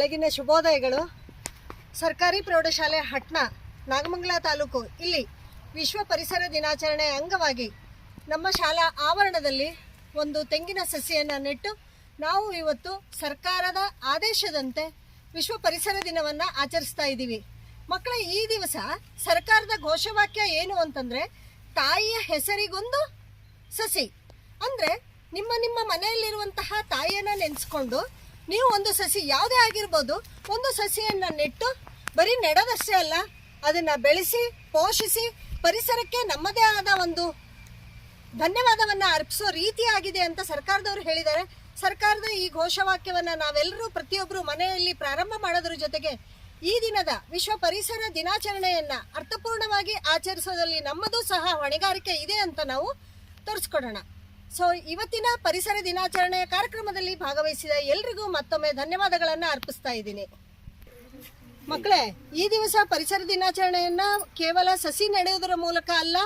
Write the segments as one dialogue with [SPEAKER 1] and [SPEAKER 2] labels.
[SPEAKER 1] ಬೆಳಗಿನ ಶುಭೋದಯಗಳು. ಸರ್ಕಾರಿ ಪ್ರೌಢಶಾಲೆ ಹಟ್ನ, ನಾಗಮಂಗಲ ತಾಲೂಕು. ಇಲ್ಲಿ ವಿಶ್ವ ಪರಿಸರ ದಿನಾಚರಣೆ ಅಂಗವಾಗಿ ನಮ್ಮ ಶಾಲಾ ಆವರಣದಲ್ಲಿ ಒಂದು ತೆಂಗಿನ ಸಸಿಯನ್ನು ನೆಟ್ಟು ನಾವು ಇವತ್ತು ಸರ್ಕಾರದ ಆದೇಶದಂತೆ ವಿಶ್ವ ಪರಿಸರ ದಿನವನ್ನು ಆಚರಿಸ್ತಾ ಇದ್ದೀವಿ. ಮಕ್ಕಳ, ಈ ದಿವಸ ಸರ್ಕಾರದ ಘೋಷವಾಕ್ಯ ಏನು ಅಂತಂದರೆ, ತಾಯಿಯ ಹೆಸರಿಗೊಂದು ಸಸಿ. ಅಂದರೆ ನಿಮ್ಮ ನಿಮ್ಮ ಮನೆಯಲ್ಲಿರುವಂತಹ ತಾಯಿಯನ್ನು ನೆನೆಸ್ಕೊಂಡು ನೀವು ಒಂದು ಸಸಿ ಯಾವುದೇ ಆಗಿರ್ಬೋದು, ಒಂದು ಸಸಿಯನ್ನು ನೆಟ್ಟು, ಬರೀ ನೆಡೋದಷ್ಟೇ ಅಲ್ಲ, ಅದನ್ನು ಬೆಳೆಸಿ, ಪೋಷಿಸಿ, ಪರಿಸರಕ್ಕೆ ನಮ್ಮದೇ ಆದ ಒಂದು ಧನ್ಯವಾದವನ್ನು ಅರ್ಪಿಸೋ ರೀತಿಯಾಗಿದೆ ಅಂತ ಸರ್ಕಾರದವರು ಹೇಳಿದ್ದಾರೆ. ಸರ್ಕಾರದ ಈ ಘೋಷವಾಕ್ಯವನ್ನು ನಾವೆಲ್ಲರೂ ಪ್ರತಿಯೊಬ್ಬರು ಮನೆಯಲ್ಲಿ ಪ್ರಾರಂಭ ಮಾಡೋದ್ರ ಜೊತೆಗೆ ಈ ದಿನದ ವಿಶ್ವ ಪರಿಸರ ದಿನಾಚರಣೆಯನ್ನ ಅರ್ಥಪೂರ್ಣವಾಗಿ ಆಚರಿಸೋದಲ್ಲಿ ನಮ್ಮದು ಸಹ ಹೊಣೆಗಾರಿಕೆ ಇದೆ ಅಂತ ನಾವು ತೋರಿಸ್ಕೊಡೋಣ. ಸೊ ಇವತ್ತಿನ ಪರಿಸರ ದಿನಾಚರಣೆಯ ಕಾರ್ಯಕ್ರಮದಲ್ಲಿ ಭಾಗವಹಿಸಿದ ಎಲ್ರಿಗೂ ಮತ್ತೊಮ್ಮೆ ಧನ್ಯವಾದಗಳನ್ನು ಅರ್ಪಿಸ್ತಾ ಇದ್ದೀನಿ. ಮಕ್ಕಳೇ, ಈ ದಿವಸ ಪರಿಸರ ದಿನಾಚರಣೆಯನ್ನ ಕೇವಲ ಸಸಿ ನೆಡುವುದರ ಮೂಲಕ ಅಲ್ಲ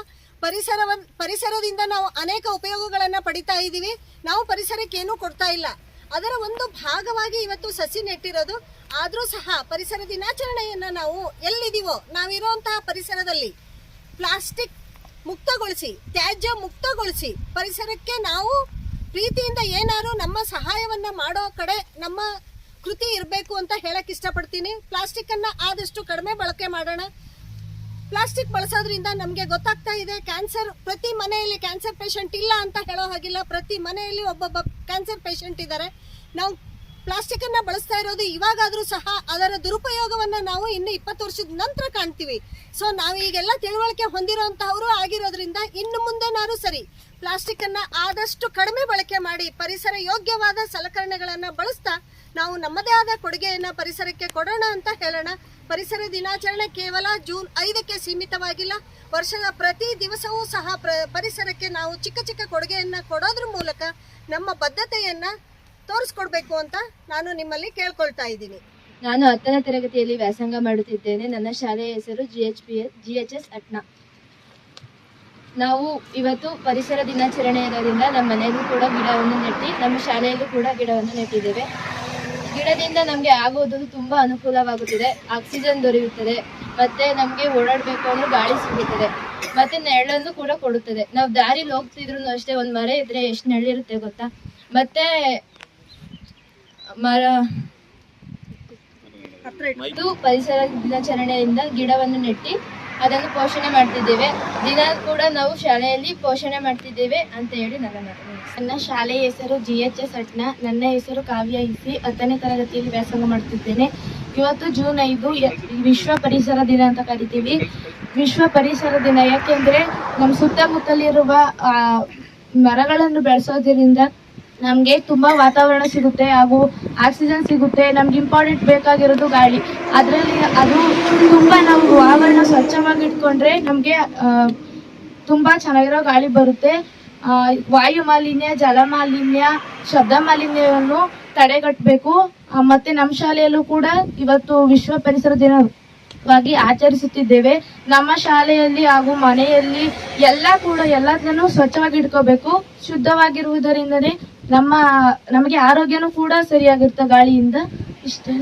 [SPEAKER 1] ಪರಿಸರ ಪರಿಸರದಿಂದ ನಾವು ಅನೇಕ ಉಪಯೋಗಗಳನ್ನು ಪಡಿತಾ ಇದ್ದೀವಿ. ನಾವು ಪರಿಸರಕ್ಕೆ ಏನೂ ಕೊಡ್ತಾ ಇಲ್ಲ. ಅದರ ಒಂದು ಭಾಗವಾಗಿ ಇವತ್ತು ಸಸಿ ನೆಟ್ಟಿರೋದು. ಆದರೂ ಸಹ ಪರಿಸರ ದಿನಾಚರಣೆಯನ್ನ ನಾವು ಎಲ್ಲಿದ್ದೀವೋ ನಾವಿರುವಂತಹ ಪರಿಸರದಲ್ಲಿ, ಪ್ಲಾಸ್ಟಿಕ್ ಮುಕ್ತಗೊಳಿಸಿ, ತ್ಯಾಜ್ಯ ಮುಕ್ತಗೊಳಿಸಿ, ಪರಿಸರಕ್ಕೆ ನಾವು ಪ್ರೀತಿಯಿಂದ ಏನಾದ್ರು ನಮ್ಮ ಸಹಾಯವನ್ನ ಮಾಡೋ ಕಡೆ ನಮ್ಮ ಕೃತಿ ಇರಬೇಕು ಅಂತ ಹೇಳಕ್ ಇಷ್ಟಪಡ್ತೀನಿ. ಪ್ಲಾಸ್ಟಿಕ್ ಅನ್ನ ಆದಷ್ಟು ಕಡಿಮೆ ಬಳಕೆ ಮಾಡೋಣ. ಪ್ಲಾಸ್ಟಿಕ್ ಬಳಸೋದ್ರಿಂದ ನಮಗೆ ಗೊತ್ತಾಗ್ತಾ ಇದೆ, ಕ್ಯಾನ್ಸರ್, ಪ್ರತಿ ಮನೆಯಲ್ಲಿ ಕ್ಯಾನ್ಸರ್ ಪೇಷಂಟ್ ಇಲ್ಲ ಅಂತ ಹೇಳೋ ಹಾಗಿಲ್ಲ. ಪ್ರತಿ ಮನೆಯಲ್ಲಿ ಒಬ್ಬೊಬ್ಬ ಕ್ಯಾನ್ಸರ್ ಪೇಷಂಟ್ ಇದ್ದಾರೆ. ನಾವು ಪ್ಲಾಸ್ಟಿಕ್ ಅನ್ನ ಬಳಸ್ತಾ ಇರೋದು ಇವಾಗಾದ್ರೂ ಸಹ ಅದರ ದುರುಪಯೋಗವನ್ನ ನಾವು ಇನ್ನು ಇಪ್ಪತ್ತು ವರ್ಷದ ನಂತರ ಕಾಣ್ತೀವಿ. ಸೊ ನಾವು ಈಗೆಲ್ಲ ತಿಳುವಳಿಕೆ ಹೊಂದಿರುವಂತಹವರು ಆಗಿರೋದ್ರಿಂದ ಇನ್ನು ನಾನು ಸರಿ. ಪ್ಲಾಸ್ಟಿಕ್ ಅನ್ನ ಆದಷ್ಟು ಕಡಿಮೆ ಬಳಕೆ ಮಾಡಿ, ಪರಿಸರ ಯೋಗ್ಯವಾದ ಸಲಕರಣೆಗಳನ್ನ ಬಳಸ್ತಾ ನಾವು ನಮ್ಮದೇ ಆದ ಕೊಡುಗೆಯನ್ನ ಪರಿಸರಕ್ಕೆ ಕೊಡೋಣ ಅಂತ ಹೇಳೋಣ. ಪರಿಸರ ದಿನಾಚರಣೆ ಕೇವಲ ಜೂನ್ ಐದಕ್ಕೆ ಸೀಮಿತವಾಗಿಲ್ಲ. ವರ್ಷದ ಪ್ರತಿ ದಿವಸವೂ ಸಹ ಪರಿಸರಕ್ಕೆ ನಾವು ಚಿಕ್ಕ ಚಿಕ್ಕ ಕೊಡುಗೆಯನ್ನ ಕೊಡೋದ್ರ ಮೂಲಕ ನಮ್ಮ ಬದ್ಧತೆಯನ್ನ ತೋರಿಸ್ಕೊಡ್ಬೇಕು ಅಂತ ನಾನು ನಿಮ್ಮಲ್ಲಿ ಕೇಳ್ಕೊಳ್ತಾ ಇದ್ದೀನಿ.
[SPEAKER 2] ನಾನು ಹತ್ತನೇ ತರಗತಿಯಲ್ಲಿ ವ್ಯಾಸಂಗ ಮಾಡುತ್ತಿದ್ದೇನೆ. ನನ್ನ ಶಾಲೆಯ ಹೆಸರು G H P G H S ಅಟ್ನಾ. ನಾವು ಇವತ್ತು ಪರಿಸರ ದಿನಾಚರಣೆ ಇರೋದ್ರಿಂದ ನಮ್ಮ ಮನೆಯಲ್ಲೂ ಕೂಡ ಗಿಡವನ್ನು ನೆಟ್ಟಿ, ನಮ್ಮ ಶಾಲೆಯಲ್ಲೂ ಕೂಡ ಗಿಡವನ್ನು ನೆಟ್ಟಿದ್ದೇವೆ. ಗಿಡದಿಂದ ನಮಗೆ ಆಗೋದು ತುಂಬ ಅನುಕೂಲವಾಗುತ್ತದೆ. ಆಕ್ಸಿಜನ್ ದೊರೆಯುತ್ತದೆ. ಮತ್ತೆ ನಮಗೆ ಓಡಾಡಬೇಕು ಅಂದ್ರೆ ಗಾಳಿ ಸಿಗುತ್ತದೆ. ಮತ್ತೆ ನೆರಳನ್ನು ಕೂಡ ಕೊಡುತ್ತದೆ. ನಾವು ದಾರಿಲಿ ಹೋಗ್ತಿದ್ರು ಅಷ್ಟೇ, ಒಂದು ಮರ ಇದ್ರೆ ಎಷ್ಟು ನೆರಳಿರುತ್ತೆ ಗೊತ್ತಾ? ಮತ್ತೆ ಮರ ಇದು ಪರಿಸರ ದಿನಾಚರಣೆಯಿಂದ ಗಿಡವನ್ನು ನೆಟ್ಟಿ ಅದನ್ನು ಪೋಷಣೆ ಮಾಡ್ತಿದ್ದೇವೆ. ದಿನ ಕೂಡ ನಾವು ಶಾಲೆಯಲ್ಲಿ ಪೋಷಣೆ ಮಾಡ್ತಿದ್ದೇವೆ ಅಂತ ಹೇಳಿ ನನ್ನ
[SPEAKER 3] ನನ್ನ ಶಾಲೆಯ ಹೆಸರು ಜಿ ಎಚ್ ಎಸ್ ಅಟ್ನ. ನನ್ನ ಹೆಸರು ಕಾವ್ಯ ಇಸಿ. ಹತ್ತನೇ ತರಗತಿಯಲ್ಲಿ ವ್ಯಾಸಂಗ ಮಾಡ್ತಿದ್ದೇನೆ. ಇವತ್ತು ಜೂನ್ ಐದು ವಿಶ್ವ ಪರಿಸರ ದಿನ ಅಂತ ಕರಿತೀವಿ. ವಿಶ್ವ ಪರಿಸರ ದಿನ ಯಾಕೆಂದ್ರೆ ನಮ್ಮ ಸುತ್ತಮುತ್ತಲಿರುವ ಮರಗಳನ್ನು ಬೆಳೆಸೋದ್ರಿಂದ ನಮಗೆ ತುಂಬ ವಾತಾವರಣ ಸಿಗುತ್ತೆ ಹಾಗೂ ಆಕ್ಸಿಜನ್ ಸಿಗುತ್ತೆ. ನಮ್ಗೆ ಇಂಪಾರ್ಟೆಂಟ್ ಬೇಕಾಗಿರೋದು ಗಾಳಿ. ಅದರಲ್ಲಿ ಅದು ತುಂಬ ನಾವು ಆವರಣ ಸ್ವಚ್ಛವಾಗಿ ಇಟ್ಕೊಂಡ್ರೆ ನಮಗೆ ತುಂಬ ಚೆನ್ನಾಗಿರೋ ಗಾಳಿ ಬರುತ್ತೆ. ವಾಯು ಮಾಲಿನ್ಯ, ಜಲ ಮಾಲಿನ್ಯ, ಶಬ್ದ ಮಾಲಿನ್ಯವನ್ನು ತಡೆಗಟ್ಟಬೇಕು ಮತ್ತೆ ನಮ್ಮ ಶಾಲೆಯಲ್ಲೂ ಕೂಡ ಇವತ್ತು ವಿಶ್ವ ಪರಿಸರ ದಿನವಾಗಿ ಆಚರಿಸುತ್ತಿದ್ದೇವೆ. ನಮ್ಮ ಶಾಲೆಯಲ್ಲಿ ಹಾಗೂ ಮನೆಯಲ್ಲಿ ಎಲ್ಲ ಕೂಡ ಎಲ್ಲದನ್ನು ಸ್ವಚ್ಛವಾಗಿ ಇಟ್ಕೋಬೇಕು ಶುದ್ಧವಾಗಿರುವುದರಿಂದನೇ ನಮ್ಮ ನಮಗೆ ಆರೋಗ್ಯನೂ ಕೂಡ ಸರಿಯಾಗಿರುತ್ತೆ ಗಾಳಿಯಿಂದ ಇಷ್ಟೇ